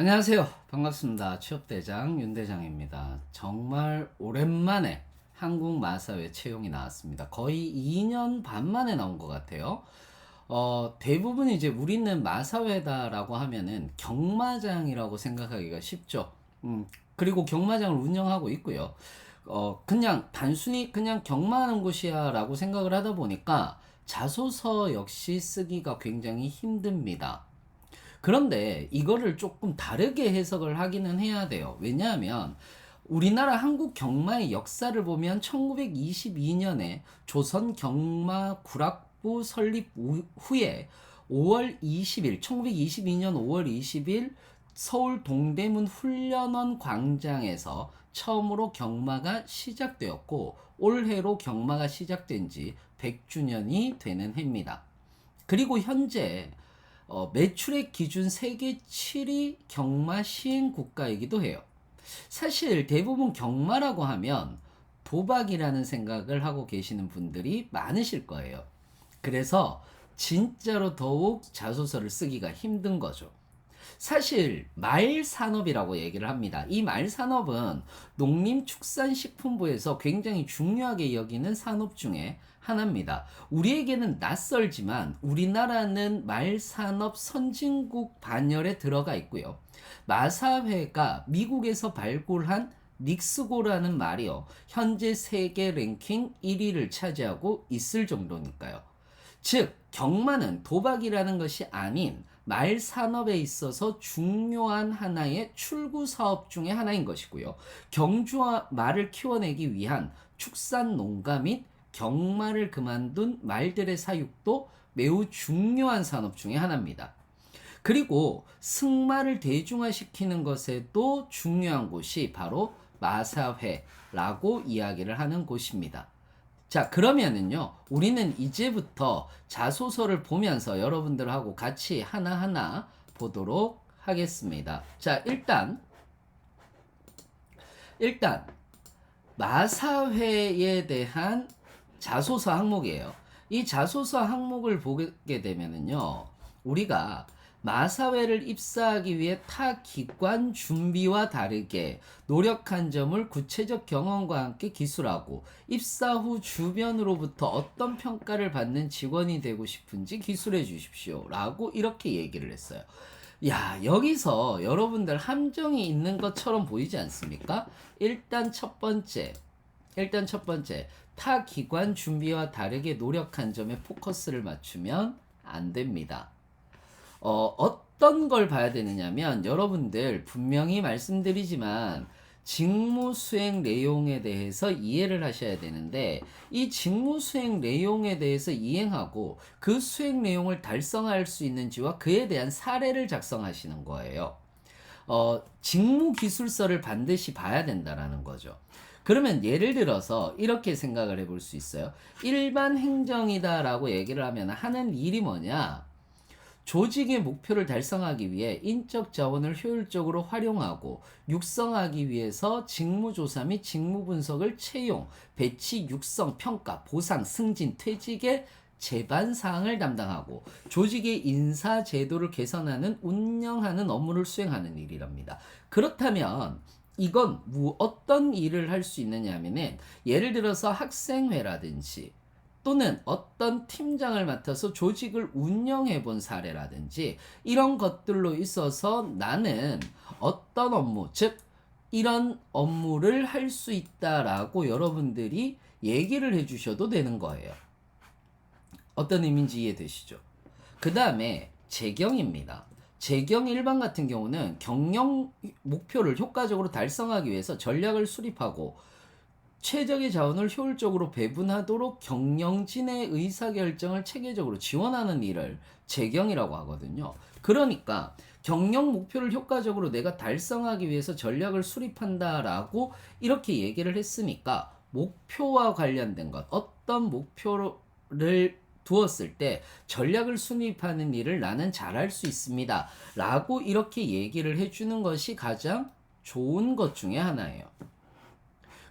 안녕하세요. 반갑습니다. 취업대장 윤대장입니다. 정말 오랜만에 한국 마사회 채용이 나왔습니다. 거의 2년 반 만에 나온 것 같아요. 어, 대부분 이제 우리는 마사회다라고 하면은 경마장이라고 생각하기가 쉽죠. 음, 그리고 경마장을 운영하고 있고요. 어, 그냥 단순히 그냥 경마하는 곳이야 라고 생각을 하다 보니까 자소서 역시 쓰기가 굉장히 힘듭니다. 그런데 이거를 조금 다르게 해석을 하기는 해야 돼요. 왜냐하면 우리나라 한국 경마의 역사를 보면 1922년에 조선 경마 구락부 설립 우- 후에 5월 20일, 1922년 5월 20일 서울 동대문 훈련원 광장에서 처음으로 경마가 시작되었고 올해로 경마가 시작된 지 100주년이 되는 해입니다. 그리고 현재 어, 매출액 기준 세계 7위 경마 시행 국가이기도 해요. 사실 대부분 경마라고 하면 도박이라는 생각을 하고 계시는 분들이 많으실 거예요. 그래서 진짜로 더욱 자소서를 쓰기가 힘든 거죠. 사실 말산업이라고 얘기를 합니다. 이 말산업은 농림축산식품부에서 굉장히 중요하게 여기는 산업 중에 하나입니다. 우리에게는 낯설지만 우리나라는 말산업 선진국 반열에 들어가 있고요. 마사회가 미국에서 발굴한 닉스고라는 말이요. 현재 세계 랭킹 1위를 차지하고 있을 정도니까요. 즉, 경마는 도박이라는 것이 아닌 말 산업에 있어서 중요한 하나의 출구 사업 중의 하나인 것이고요. 경주와 말을 키워내기 위한 축산 농가 및 경마를 그만둔 말들의 사육도 매우 중요한 산업 중의 하나입니다. 그리고 승마를 대중화시키는 것에도 중요한 곳이 바로 마사회라고 이야기를 하는 곳입니다. 자, 그러면은요, 우리는 이제부터 자소서를 보면서 여러분들하고 같이 하나하나 보도록 하겠습니다. 자, 일단, 일단, 마사회에 대한 자소서 항목이에요. 이 자소서 항목을 보게 되면은요, 우리가 마사회를 입사하기 위해 타 기관 준비와 다르게 노력한 점을 구체적 경험과 함께 기술하고 입사 후 주변으로부터 어떤 평가를 받는 직원이 되고 싶은지 기술해 주십시오. 라고 이렇게 얘기를 했어요. 야, 여기서 여러분들 함정이 있는 것처럼 보이지 않습니까? 일단 첫 번째, 일단 첫 번째, 타 기관 준비와 다르게 노력한 점에 포커스를 맞추면 안 됩니다. 어, 어떤 걸 봐야 되느냐면 여러분들 분명히 말씀드리지만 직무 수행 내용에 대해서 이해를 하셔야 되는데 이 직무 수행 내용에 대해서 이행하고 그 수행 내용을 달성할 수 있는지와 그에 대한 사례를 작성하시는 거예요. 어, 직무 기술서를 반드시 봐야 된다라는 거죠. 그러면 예를 들어서 이렇게 생각을 해볼 수 있어요. 일반 행정이다라고 얘기를 하면 하는 일이 뭐냐? 조직의 목표를 달성하기 위해 인적 자원을 효율적으로 활용하고 육성하기 위해서 직무조사 및 직무 분석을 채용, 배치, 육성, 평가, 보상, 승진, 퇴직의 제반 사항을 담당하고 조직의 인사 제도를 개선하는 운영하는 업무를 수행하는 일이랍니다. 그렇다면 이건 무 어떤 일을 할 수 있느냐면은 예를 들어서 학생회라든지 또는 어떤 팀장을 맡아서 조직을 운영해 본 사례라든지 이런 것들로 있어서 나는 어떤 업무, 즉 이런 업무를 할 수 있다라고 여러분들이 얘기를 해 주셔도 되는 거예요. 어떤 의미인지 이해되시죠? 그 다음에 재경입니다. 재경 일반 같은 경우는 경영 목표를 효과적으로 달성하기 위해서 전략을 수립하고 최적의 자원을 효율적으로 배분하도록 경영진의 의사결정을 체계적으로 지원하는 일을 재경이라고 하거든요. 그러니까 경영 목표를 효과적으로 내가 달성하기 위해서 전략을 수립한다라고 이렇게 얘기를 했으니까 목표와 관련된 것, 어떤 목표를 두었을 때 전략을 수립하는 일을 나는 잘할 수 있습니다. 라고 이렇게 얘기를 해주는 것이 가장 좋은 것 중에 하나예요.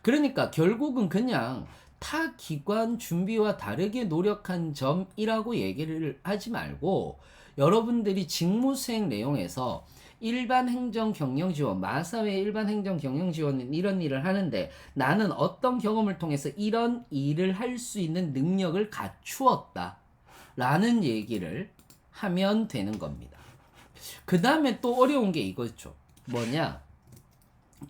그러니까 결국은 그냥 타 기관 준비와 다르게 노력한 점이라고 얘기를 하지 말고 여러분들이 직무 수행 내용에서 일반 행정 경영 지원, 마사회 일반 행정 경영 지원은 이런 일을 하는데 나는 어떤 경험을 통해서 이런 일을 할 수 있는 능력을 갖추었다. 라는 얘기를 하면 되는 겁니다. 그 다음에 또 어려운 게 이거죠. 뭐냐?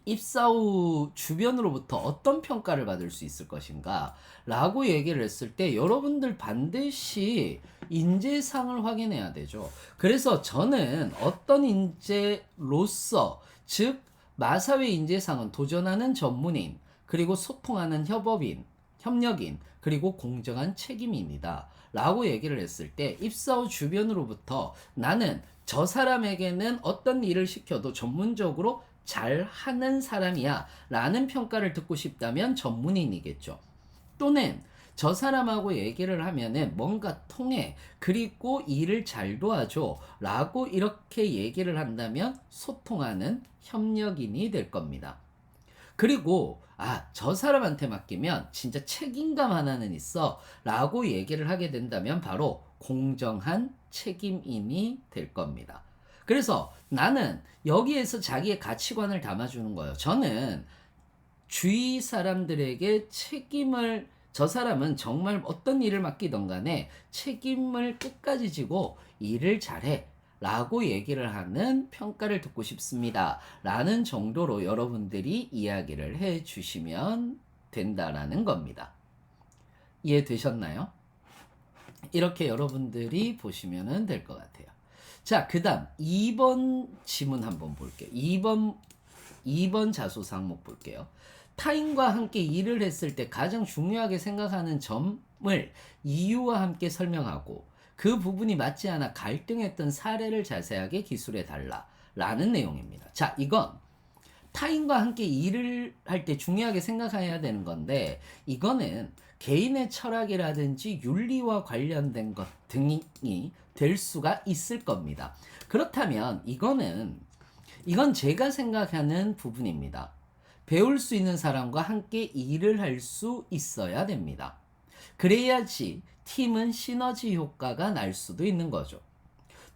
입사 후 주변으로부터 어떤 평가를 받을 수 있을 것인가 라고 얘기를 했을 때 여러분들 반드시 인재상을 확인해야 되죠. 그래서 저는 어떤 인재로서 즉 마사회 인재상은 도전하는 전문인 그리고 소통하는 협업인 협력인 그리고 공정한 책임입니다. 라고 얘기를 했을 때 입사 후 주변으로부터 나는 저 사람에게는 어떤 일을 시켜도 전문적으로 잘 하는 사람이야 라는 평가를 듣고 싶다면 전문인이겠죠. 또는 저 사람하고 얘기를 하면은 뭔가 통해 그리고 일을 잘 도와줘 라고 이렇게 얘기를 한다면 소통하는 협력인이 될 겁니다. 그리고 아, 저 사람한테 맡기면 진짜 책임감 하나는 있어 라고 얘기를 하게 된다면 바로 공정한 책임인이 될 겁니다. 그래서 나는 여기에서 자기의 가치관을 담아주는 거예요. 저는 주위 사람들에게 책임을 저 사람은 정말 어떤 일을 맡기던 간에 책임을 끝까지 지고 일을 잘해. 라고 얘기를 하는 평가를 듣고 싶습니다. 라는 정도로 여러분들이 이야기를 해 주시면 된다라는 겁니다. 이해되셨나요? 이렇게 여러분들이 보시면 될 것 같아요. 자, 그 다음 2번 지문 한번 볼게요. 2번, 2번 자소서 항목 볼게요. 타인과 함께 일을 했을 때 가장 중요하게 생각하는 점을 이유와 함께 설명하고 그 부분이 맞지 않아 갈등했던 사례를 자세하게 기술해 달라. 라는 내용입니다. 자, 이건 타인과 함께 일을 할 때 중요하게 생각해야 되는 건데, 이거는 개인의 철학이라든지 윤리와 관련된 것 등이 될 수가 있을 겁니다. 그렇다면 이거는, 이건 제가 생각하는 부분입니다. 배울 수 있는 사람과 함께 일을 할 수 있어야 됩니다. 그래야지 팀은 시너지 효과가 날 수도 있는 거죠.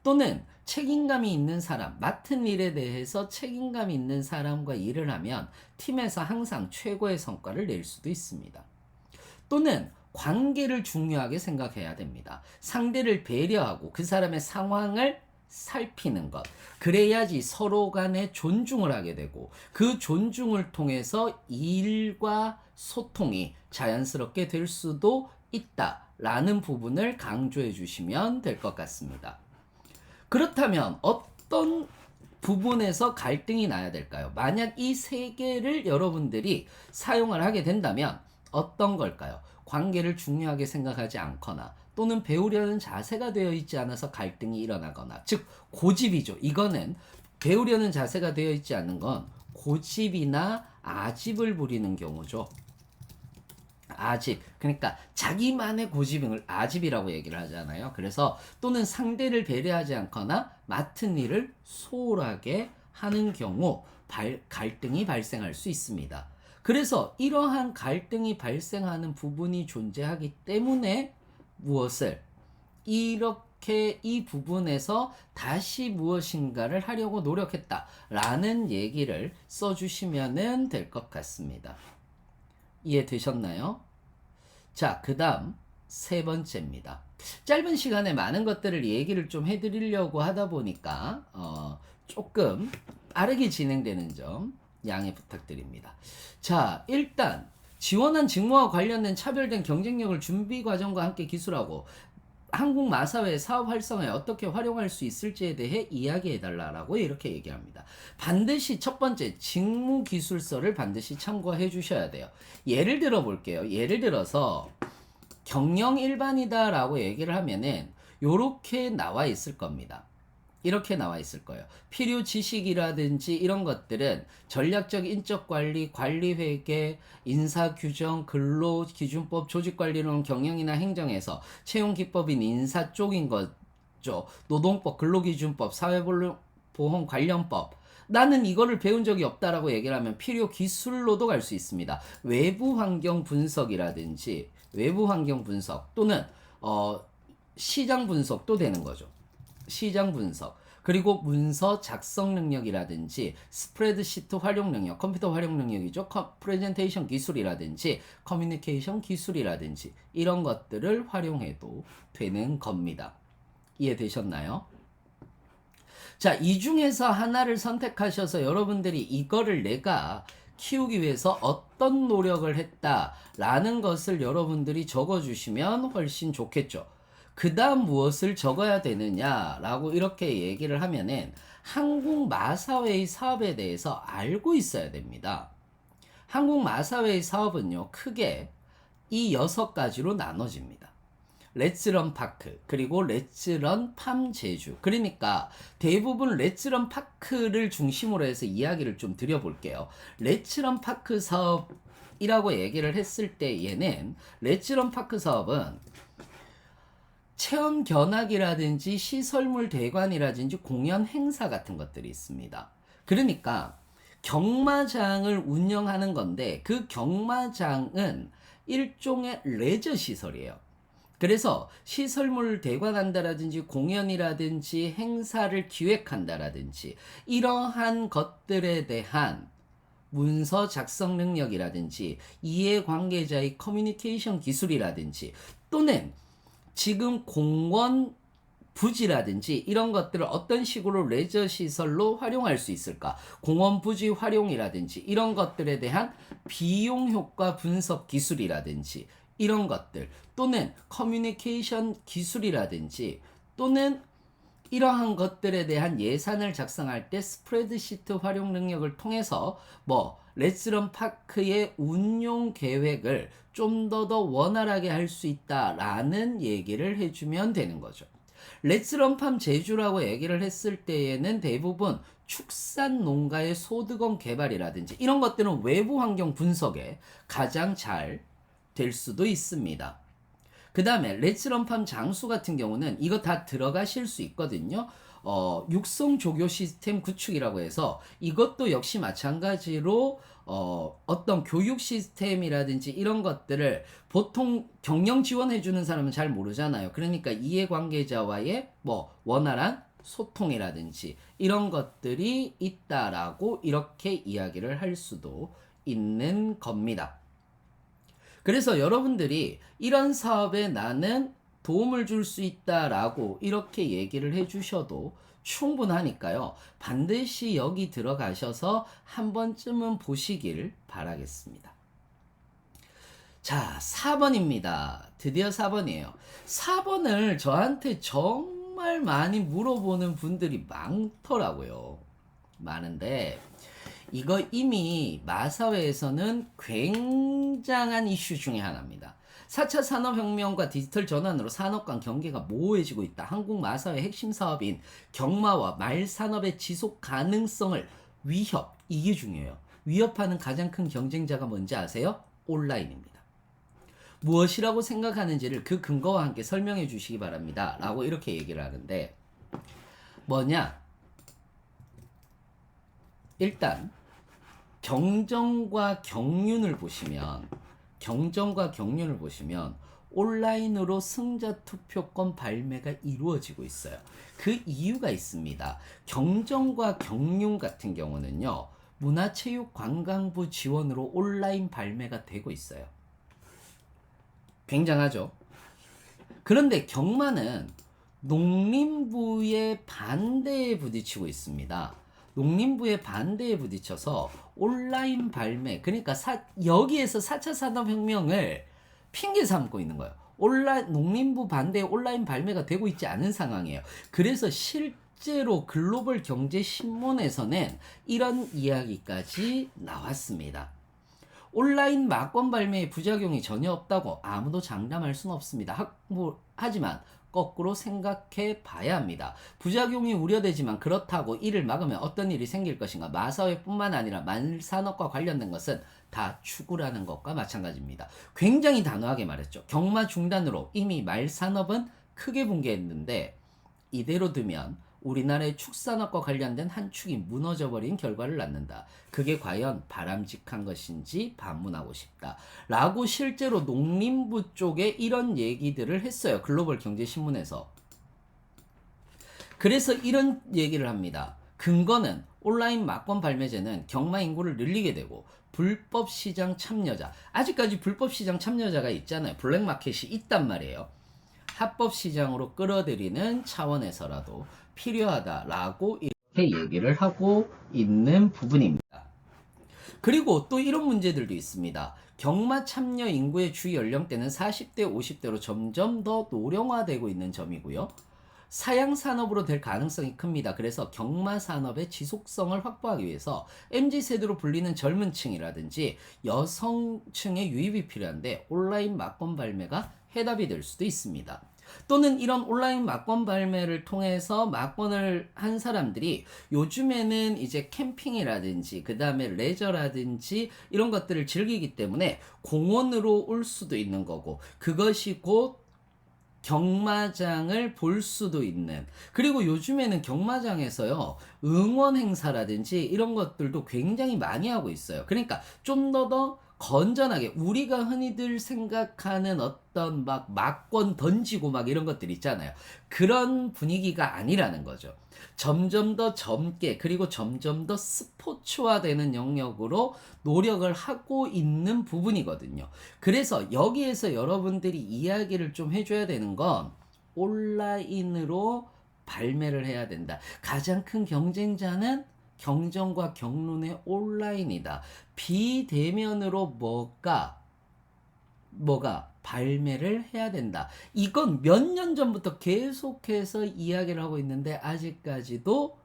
또는 책임감이 있는 사람, 맡은 일에 대해서 책임감 있는 사람과 일을 하면 팀에서 항상 최고의 성과를 낼 수도 있습니다. 또는 관계를 중요하게 생각해야 됩니다. 상대를 배려하고 그 사람의 상황을 살피는 것. 그래야지 서로 간에 존중을 하게 되고 그 존중을 통해서 일과 소통이 자연스럽게 될 수도 있다 라는 부분을 강조해 주시면 될 것 같습니다. 그렇다면 어떤 부분에서 갈등이 나야 될까요? 만약 이 세 개를 여러분들이 사용을 하게 된다면 어떤 걸까요? 관계를 중요하게 생각하지 않거나 또는 배우려는 자세가 되어 있지 않아서 갈등이 일어나거나 즉 고집이죠. 이거는 배우려는 자세가 되어 있지 않는 건 고집이나 아집을 부리는 경우죠. 아집. 그러니까 자기만의 고집을 아집이라고 얘기를 하잖아요. 그래서 또는 상대를 배려하지 않거나 맡은 일을 소홀하게 하는 경우 발, 갈등이 발생할 수 있습니다. 그래서 이러한 갈등이 발생하는 부분이 존재하기 때문에 무엇을 이렇게 이 부분에서 다시 무엇인가를 하려고 노력했다라는 얘기를 써주시면 될 것 같습니다. 이해되셨나요? 자, 그 다음 세 번째입니다. 짧은 시간에 많은 것들을 얘기를 좀 해드리려고 하다 보니까 어, 조금 빠르게 진행되는 점 양해 부탁드립니다. 자, 일단 지원한 직무와 관련된 차별된 경쟁력을 준비 과정과 함께 기술하고 한국 마사회 사업 활성화에 어떻게 활용할 수 있을지에 대해 이야기해 달라라고 이렇게 얘기합니다. 반드시 첫 번째 직무 기술서를 반드시 참고해 주셔야 돼요. 예를 들어 볼게요. 예를 들어서 경영 일반이다라고 얘기를 하면은 요렇게 나와 있을 겁니다. 이렇게 나와 있을 거예요. 필요 지식이라든지 이런 것들은 전략적 인적 관리, 관리 회계, 인사 규정, 근로 기준법, 조직 관리론, 경영이나 행정에서 채용 기법인 인사 쪽인 거죠. 노동법, 근로기준법, 사회보험 관련법. 나는 이거를 배운 적이 없다라고 얘기를 하면 필요 기술로도 갈 수 있습니다. 외부 환경 분석이라든지 외부 환경 분석 또는 어, 시장 분석도 되는 거죠. 시장 분석. 그리고 문서 작성 능력이라든지 스프레드시트 활용 능력, 컴퓨터 활용 능력이죠. 커, 프레젠테이션 기술이라든지 커뮤니케이션 기술이라든지 이런 것들을 활용해도 되는 겁니다. 이해되셨나요? 자, 이 중에서 하나를 선택하셔서 여러분들이 이거를 내가 키우기 위해서 어떤 노력을 했다라는 것을 여러분들이 적어주시면 훨씬 좋겠죠. 그 다음 무엇을 적어야 되느냐라고 이렇게 얘기를 하면은 한국 마사회의 사업에 대해서 알고 있어야 됩니다. 한국 마사회의 사업은요, 크게 이 여섯 가지로 나눠집니다. 레츠런 파크 그리고 레츠런 팜 제주 그러니까 대부분 레츠런 파크를 중심으로 해서 이야기를 좀 드려볼게요 레츠런 파크 사업이라고 얘기를 했을 때 얘는 레츠런 파크 사업은 체험 견학이라든지 시설물 대관이라든지 공연 행사 같은 것들이 있습니다. 그러니까 경마장을 운영하는 건데 그 경마장은 일종의 레저 시설이에요. 그래서 시설물 대관한다라든지 공연이라든지 행사를 기획한다라든지 이러한 것들에 대한 문서 작성 능력이라든지 이해 관계자의 커뮤니케이션 기술이라든지 또는 지금 공원 부지라든지 이런 것들을 어떤 식으로 레저 시설로 활용할 수 있을까? 공원 부지 활용이라든지 이런 것들에 대한 비용 효과 분석 기술이라든지 이런 것들 또는 커뮤니케이션 기술이라든지 또는 이러한 것들에 대한 예산을 작성할 때 스프레드시트 활용 능력을 통해서 뭐 레츠런 파크의 운용 계획을 좀 더 더 원활하게 할 수 있다라는 얘기를 해주면 되는 거죠. 레츠런팜 제주라고 얘기를 했을 때에는 대부분 축산 농가의 소득원 개발이라든지 이런 것들은 외부 환경 분석에 가장 잘 될 수도 있습니다. 그 다음에 레츠런팜 장수 같은 경우는 이거 다 들어가실 수 있거든요. 어, 육성 조교 시스템 구축이라고 해서 이것도 역시 마찬가지로 어, 어떤 교육 시스템이라든지 이런 것들을 보통 경영 지원해 주는 사람은 잘 모르잖아요. 그러니까 이해관계자와의 뭐 원활한 소통이라든지 이런 것들이 있다라고 이렇게 이야기를 할 수도 있는 겁니다. 그래서 여러분들이 이런 사업에 나는 도움을 줄 수 있다라고 이렇게 얘기를 해주셔도 충분하니까요. 반드시 여기 들어가셔서 한 번쯤은 보시길 바라겠습니다. 자, 4번입니다. 드디어 4번이에요. 4번을 저한테 정말 많이 물어보는 분들이 많더라고요. 많은데, 이거 이미 마사회에서는 굉장한 이슈 중에 하나입니다. 4차 산업혁명과 디지털 전환으로 산업 간 경계가 모호해지고 있다. 한국 마사회 핵심 사업인 경마와 말산업의 지속 가능성을 위협, 이게 중요해요. 위협하는 가장 큰 경쟁자가 뭔지 아세요? 온라인입니다. 무엇이라고 생각하는지를 그 근거와 함께 설명해 주시기 바랍니다. 라고 이렇게 얘기를 하는데, 뭐냐? 일단, 경정과 경륜을 보시면 경정과 경륜을 보시면 온라인으로 승자 투표권 발매가 이루어지고 있어요. 그 이유가 있습니다. 경정과 경륜 같은 경우는요. 문화체육관광부 지원으로 온라인 발매가 되고 있어요. 굉장하죠. 그런데 경마는 농림부의 반대에 부딪히고 있습니다. 농림부의 반대에 부딪혀서 온라인 발매 그러니까 사, 여기에서 4차 산업혁명을 핑계 삼고 있는 거예요. 온라인 농림부 반대에 온라인 발매가 되고 있지 않은 상황이에요. 그래서 실제로 글로벌 경제 신문에서는 이런 이야기까지 나왔습니다. 온라인 막권 발매의 부작용이 전혀 없다고 아무도 장담할 수는 없습니다. 하, 뭐, 하지만 거꾸로 생각해 봐야 합니다. 부작용이 우려되지만 그렇다고 이를 막으면 어떤 일이 생길 것인가? 마사회뿐만 아니라 만산업과 관련된 것은 다 추구라는 것과 마찬가지입니다. 굉장히 단호하게 말했죠. 경마 중단으로 이미 말산업은 크게 붕괴했는데 이대로 두면 우리나라의 축산업과 관련된 한 축이 무너져 버린 결과를 낳는다. 그게 과연 바람직한 것인지 반문하고 싶다. 라고 실제로 농림부 쪽에 이런 얘기들을 했어요. 글로벌 경제 신문에서. 그래서 이런 얘기를 합니다. 근거는 온라인 막권 발매제는 경마 인구를 늘리게 되고 불법 시장 참여자 아직까지 불법 시장 참여자가 있잖아요. 블랙마켓이 있단 말이에요. 합법 시장으로 끌어들이는 차원에서라도 필요하다라고 이렇게 얘기를 하고 있는 부분입니다. 그리고 또 이런 문제들도 있습니다. 경마 참여 인구의 주 연령대는 40대, 50대로 점점 더 노령화되고 있는 점이고요. 사양 산업으로 될 가능성이 큽니다. 그래서 경마 산업의 지속성을 확보하기 위해서 MZ 세대로 불리는 젊은 층이라든지 여성층의 유입이 필요한데 온라인 막권 발매가 해답이 될 수도 있습니다. 또는 이런 온라인 막권 발매를 통해서 막권을 한 사람들이 요즘에는 이제 캠핑이라든지 그 다음에 레저라든지 이런 것들을 즐기기 때문에 공원으로 올 수도 있는 거고 그것이 곧 경마장을 볼 수도 있는 그리고 요즘에는 경마장에서요 응원 행사라든지 이런 것들도 굉장히 많이 하고 있어요. 그러니까 좀 더더 건전하게 우리가 흔히들 생각하는 어떤 막 막권 던지고 막 이런 것들 있잖아요 그런 분위기가 아니라는 거죠 점점 더 젊게 그리고 점점 더 스포츠화되는 영역으로 노력을 하고 있는 부분이거든요. 그래서 여기에서 여러분들이 이야기를 좀 해줘야 되는 건 온라인으로 발매를 해야 된다. 가장 큰 경쟁자는 경정과 경륜의 온라인이다. 비대면으로 뭐가 뭐가 발매를 해야 된다. 이건 몇 년 전부터 계속해서 이야기를 하고 있는데 아직까지도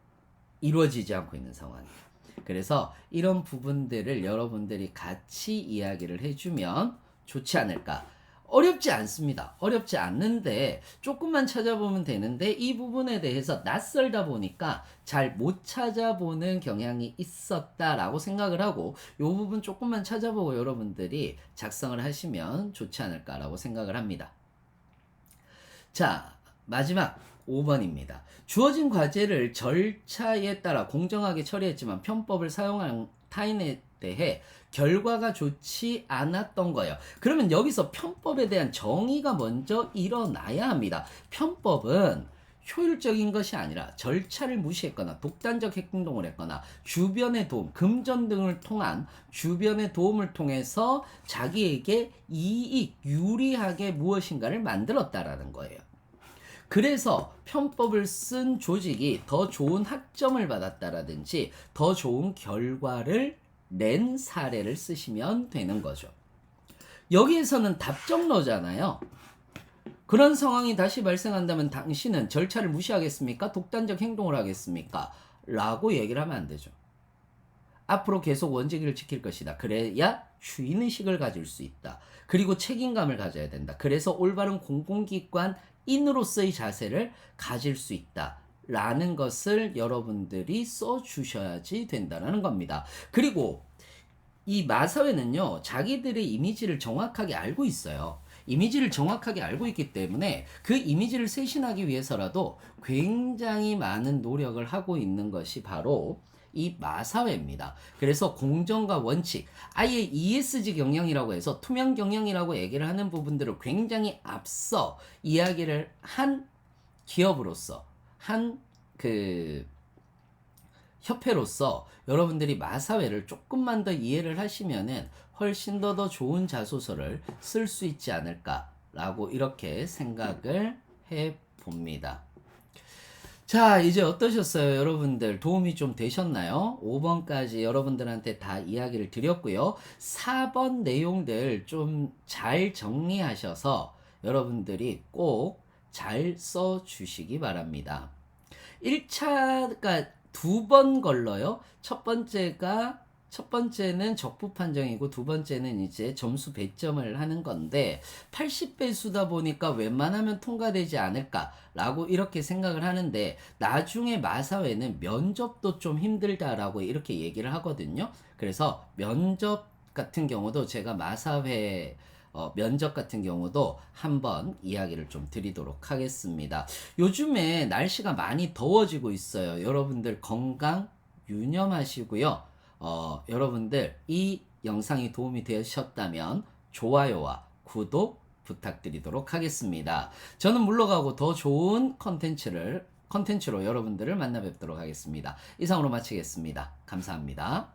이루어지지 않고 있는 상황이에요. 그래서 이런 부분들을 여러분들이 같이 이야기를 해주면 좋지 않을까. 어렵지 않습니다. 어렵지 않는데 조금만 찾아보면 되는데 이 부분에 대해서 낯설다 보니까 잘 못 찾아보는 경향이 있었다라고 생각을 하고 이 부분 조금만 찾아보고 여러분들이 작성을 하시면 좋지 않을까라고 생각을 합니다. 자, 마지막 5번입니다. 주어진 과제를 절차에 따라 공정하게 처리했지만 편법을 사용한 타인에 대해 결과가 좋지 않았던 거예요. 그러면 여기서 편법에 대한 정의가 먼저 일어나야 합니다. 편법은 효율적인 것이 아니라 절차를 무시했거나 독단적 행동을 했거나 주변의 도움, 금전 등을 통한 주변의 도움을 통해서 자기에게 이익, 유리하게 무엇인가를 만들었다라는 거예요. 그래서 편법을 쓴 조직이 더 좋은 학점을 받았다라든지 더 좋은 결과를 낸 사례를 쓰시면 되는 거죠. 여기에서는 답정너잖아요. 그런 상황이 다시 발생한다면 당신은 절차를 무시하겠습니까? 독단적 행동을 하겠습니까? 라고 얘기를 하면 안 되죠. 앞으로 계속 원칙을 지킬 것이다. 그래야 주인의식을 가질 수 있다. 그리고 책임감을 가져야 된다. 그래서 올바른 공공기관인으로서의 자세를 가질 수 있다. 라는 것을 여러분들이 써 주셔야지 된다는 겁니다. 그리고 이 마사회는요, 자기들의 이미지를 정확하게 알고 있어요. 이미지를 정확하게 알고 있기 때문에 그 이미지를 쇄신하기 위해서라도 굉장히 많은 노력을 하고 있는 것이 바로 이 마사회입니다. 그래서 공정과 원칙, 아예 ESG 경영이라고 해서 투명 경영이라고 얘기를 하는 부분들을 굉장히 앞서 이야기를 한 기업으로서 한그 협회로서 여러분들이 마사회를 조금만 더 이해를 하시면은 훨씬 더 더 좋은 자소서를 쓸 수 있지 않을까라고 이렇게 생각을 해 봅니다. 자, 이제 어떠셨어요, 여러분들? 도움이 좀 되셨나요? 5번까지 여러분들한테 다 이야기를 드렸고요. 4번 내용들 좀 잘 정리하셔서 여러분들이 꼭 잘 써 주시기 바랍니다. 1차가 두번 걸러요. 첫 번째가 첫 번째는 적부 판정이고 두 번째는 이제 점수 배점을 하는 건데 80배수다 보니까 웬만하면 통과되지 않을까라고 이렇게 생각을 하는데 나중에 마사회는 면접도 좀 힘들다라고 이렇게 얘기를 하거든요. 그래서 면접 같은 경우도 제가 마사회 어, 면접 같은 경우도 한번 이야기를 좀 드리도록 하겠습니다. 요즘에 날씨가 많이 더워지고 있어요. 여러분들 건강 유념하시고요. 어, 여러분들 이 영상이 도움이 되셨다면 좋아요와 구독 부탁드리도록 하겠습니다. 저는 물러가고 더 좋은 컨텐츠를 컨텐츠로 여러분들을 만나 뵙도록 하겠습니다. 이상으로 마치겠습니다. 감사합니다.